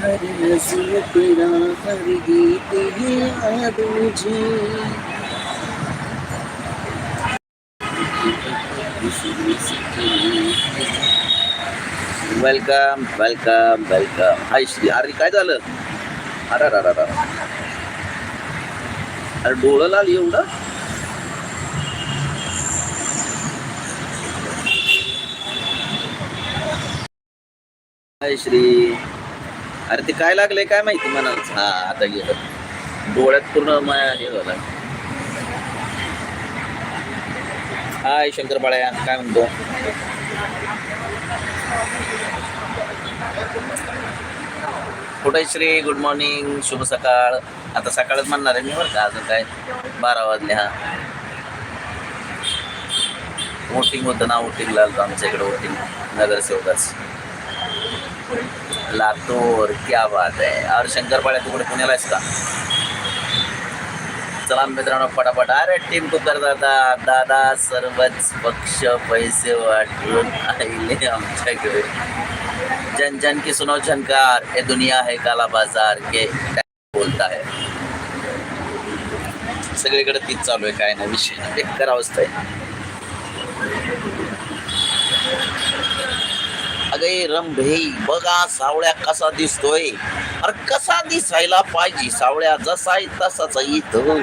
बरसों तेरा हर गीत है याद मुझे welcome welcome welcome hi Shri अरे काय झालं? अरे अरे अरे अरे. अरे. डोळं लाल एवढं? हाय श्री अरे ते काय लागलंय काय माहिती मला हा आता गेलं डोळ्यात पूर्ण माया हे झालं. हाय शंकर बाळ्या काय म्हणतो? कुठे श्री गुड मॉर्निंग शुभ सकाळ. आता सकाळच म्हणणार आहे मी बरं का अजून काय? बारा वाजले हा. वोटिंग होतं ना वोटिंग आलतो आमच्या इकडे वोटिंग नगरसेवकाच. लातूर क्या बात आहे और शंकरपाड्या तिकडे पुण्याला आहेस का? चला मित्रांनो पटापट. अरे टीम तू कर दादा दादा सर्वच पक्ष पैसे वाटून आईले आमच्याकडे जन जन की सुनो झनकार. हे दुनिया है काला बाजार के. बोलता है. सगळीकडे तीच चालू आहे. काय नाही विषय बेकार अवस्था आहे. अगे रंभे बघा सावळ्या कसा दिसतोय. अरे कसा दिसायला पाहिजे सावळ्या जसाय तसाच इथं.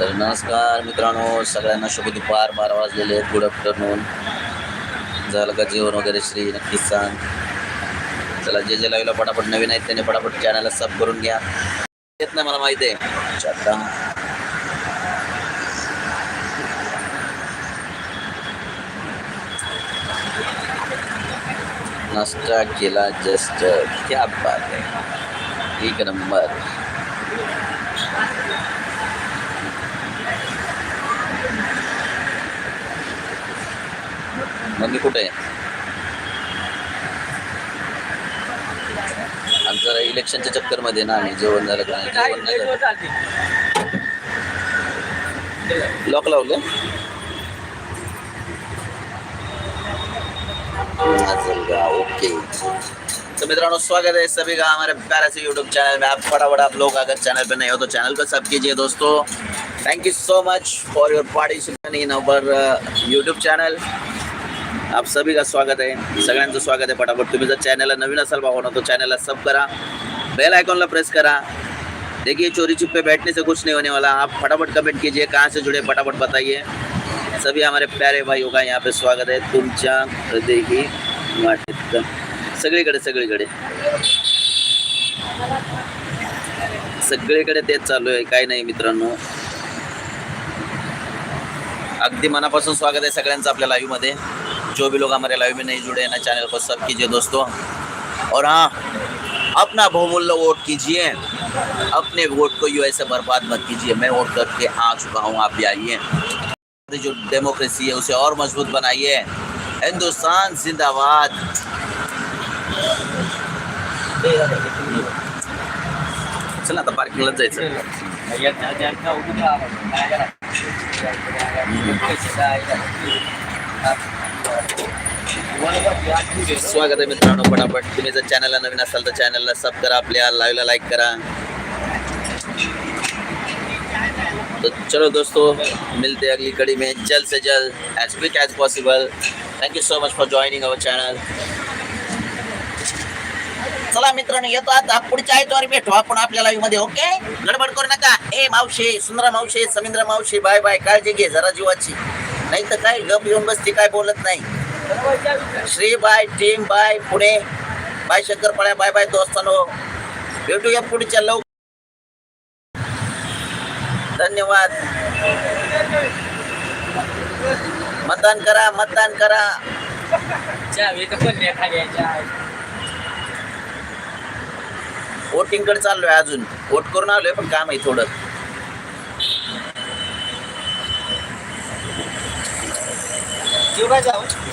तर नमस्कार मित्रांनो सगळ्यांना शुभ दुपार. बारा वाजलेले गुड आफ्टरनून. झालं का जेवण वगैरे श्री? नक्कीच सांग. चला जे जे लाईव्हला पटापट नवीन आहेत त्याने पटापट चॅनलला सब करून घ्या. येत नाही मला माहिती आहे. नाश्ता केला जस्ट क्या बात आहे एक नंबर. मम्मी कुठे आहे? जरा इलेक्शनच्या चक्करमध्ये ना आम्ही जेवण झालं का नाही जेवण नाही झालं. लॉक लावलं? तो मित्रों स्वागत है सभी का हमारे प्यारे से यूट्यूब चैनल में। आप फटाफट आप लोग अगर चैनल पे नए हो तो चैनल को सब कीजिए दोस्तों। Thank you so much for your participation in our YouTube channel आप सभी का स्वागत आहे सगळ्यांचं स्वागत आहे पटापट तुम्ही जर चॅनलला नवीन असाल भावना तो चॅनलला सब करा। बेल आइकॉनला प्रेस करा। देखिए, चोरी छुपे बैठने से कुछ नहीं होने वाला। आप फटाफट कमेंट कीजिए, कहाँ से जुड़े, फटाफट बताइए। सभी हमारे प्यारे भाइयों का यहाँ पे स्वागत आहे तुमच्या हृदय ही वाटेत सगळीकडे चालू स्वागत है आपल्या लाईव्ह मध्ये जो भी लोग हमारे लाइव में नहीं जुड़े हैं ना चैनल को सब कीजिए दोस्तों और हाँ अपना बहुमूल्य वोट कीजिए अपने वोट को यू ऐसे बर्बाद मत कीजिए मैं वोट करके आ चुका हूँ आप भी आइए जो डेमोक्रेसी है उसे और मज़बूत बनाइए हिंदुस्तान जिंदाबाद चला आता पार्किंगला जायचं. स्वागत आहे मित्रांनो पटापट. तुम्ही जर चॅनलला नवीन असाल तर चॅनलला सब करा आपल्या लाईव्हला लाईक करा. तो चलो दोस्तों मिलते हैं अगली कड़ी में जल्द से जल्द as quick as possible thank you so much for joining our channel चला मित्रांनो येतो आता. पुढच्या आयतवारी भेटू आपण आपल्या लाईव्हमध्ये ओके गडबड करू नका. ए मावशी सुंदरा मावशी समिंद्र मावशी बाय बाय. काळजी घे जरा जीवाची. नाही तर काय गप येऊन बसती काय बोलत नाही. Shri bye team bye Pune. Bye शंकरपाळ्या बाय बाय दोस्तानो. भेटूया पुढच्या लव धन्यवाद. मतदान करा मतदान करा. वोटिंगकडे चाललोय अजून. वोट करून आलोय पण काम आहे थोडं. जीव काय जावं